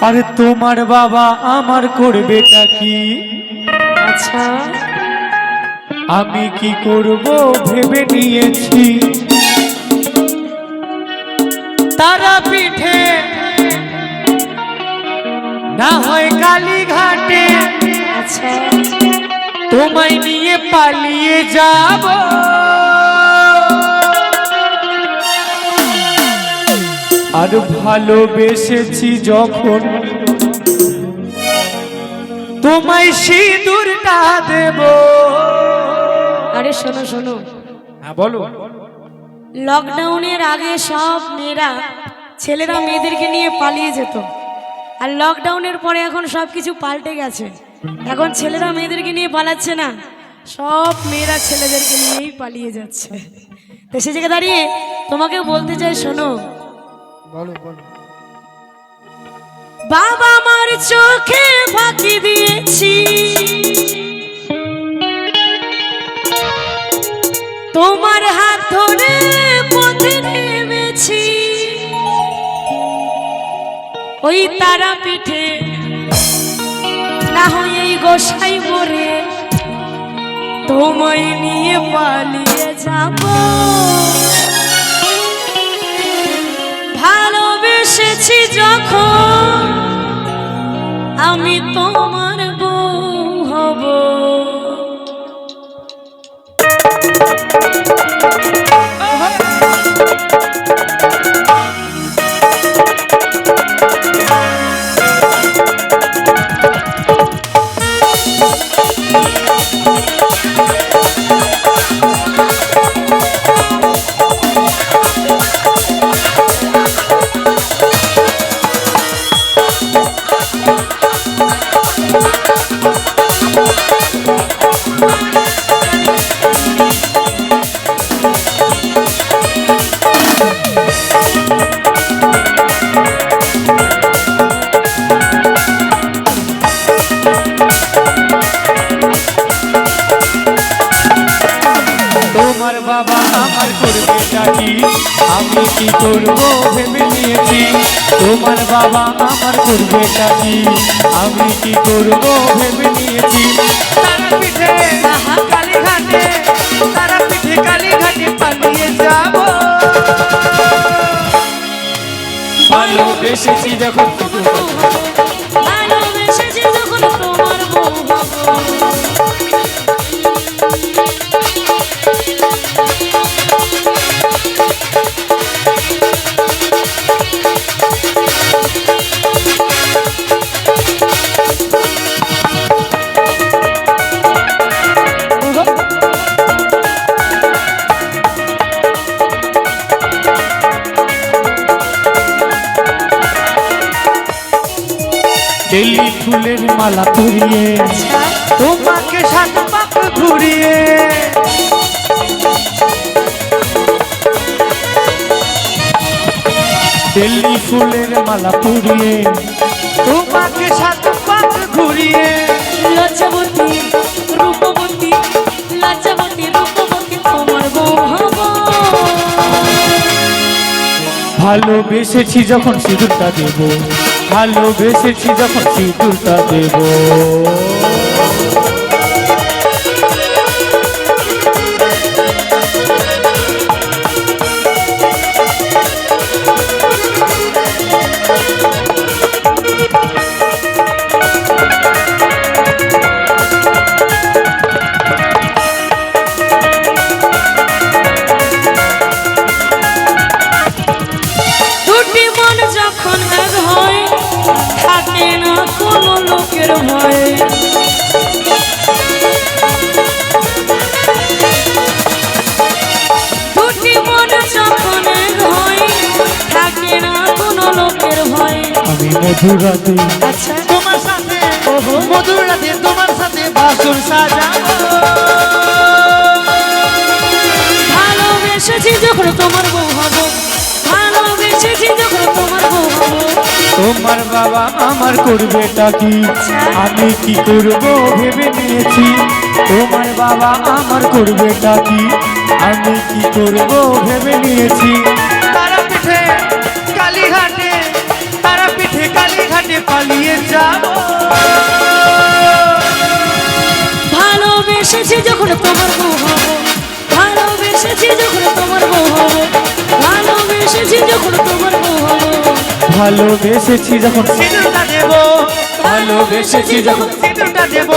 আরে তোমার বাবা আমার করবেটা কি? আচ্ছা। আমি কি করব ভেবে নিয়েছি। তারা পিঠে না হয় কালীঘাটে। আচ্ছা। তোমায় নিয়ে পালিয়ে যাব। আর ভালোবেসেছি যখন। তোমায় সিঁদুরটা দেব। আরে শোনো শোনো। হ্যাঁ বলো। লকডাউনের আগে সব মেয়েরা ছেলেরা মেয়েদেরকে নিয়ে পালিয়ে যেত। আর লকডাউনের পরে এখন সব কিছু পাল্টে গেছে। এখন ছেলেরা মেয়েদেরকে নিয়ে পালাচ্ছে না। সব মেয়েরা ছেলেদেরকে নিয়েই পালিয়ে যাচ্ছে। তো সে জায়গায় দাঁড়িয়ে তোমাকে বলতে চাই শোনো। বলো বলো। বাবা আমার চোখে ফাঁকি দিয়েছি। তোমার হাত ধরে পথে নেমেছি। ওই তারা পিঠে না হয় এই গোসাই মরে তোমায় নিয়ে পালিয়ে যাব। ভালোবেসেছি যখন আমি তোমার বউ হব তোমার বাবা আমার করবেটা কি আমি কি করব ভেবে নিয়েছি? তোমার বাবা আমার করবে কি? আমি কি করব ভেবে নিয়েছি? তারা পিঠে কালীঘাটে তারা পিঠে কালীঘাটে পালিয়ে যাব। ভালোবেসেছি যখন ডেলি ফুলের মালা পরিয়ে তোমাকে সাত পাক ঘুরিয়ে। ডেলি ফুলের মালা পরিয়ে তোমাকে সাত পাক ঘুরিয়ে। লজ্জাবতী রূপবতী লজ্জাবতী রূপবতী তোমার ভালোবেসেছি যখন সিঁদুরটা দেব। ভালোবেসেছি যখন সিঁদুরটা দেব। মধুর রাতে আচ্ছা তোমার সাথে মধুর রাতে তোমার সাথে বাসর সাজাবো। ভালোবেসেছি যখন তোমার বউ হব। ভালোবেসেছি যখন তোমার বউ হব। তোমার বাবা আমার করবেটা কি? আমি কি করব ভেবে নিয়েছি? তোমার বাবা আমার করবেটা কি? আমি কি করব ভেবে নিয়েছি? তোমার বউ হব। ভালোবেসেছি যখন তোমার বউ হব। ভালোবেসেছি যখন তোমার বউ হব। ভালোবেসেছি যখন সিঁদুরটা দেব। ভালোবেসেছি যখন সিঁদুরটা দেব।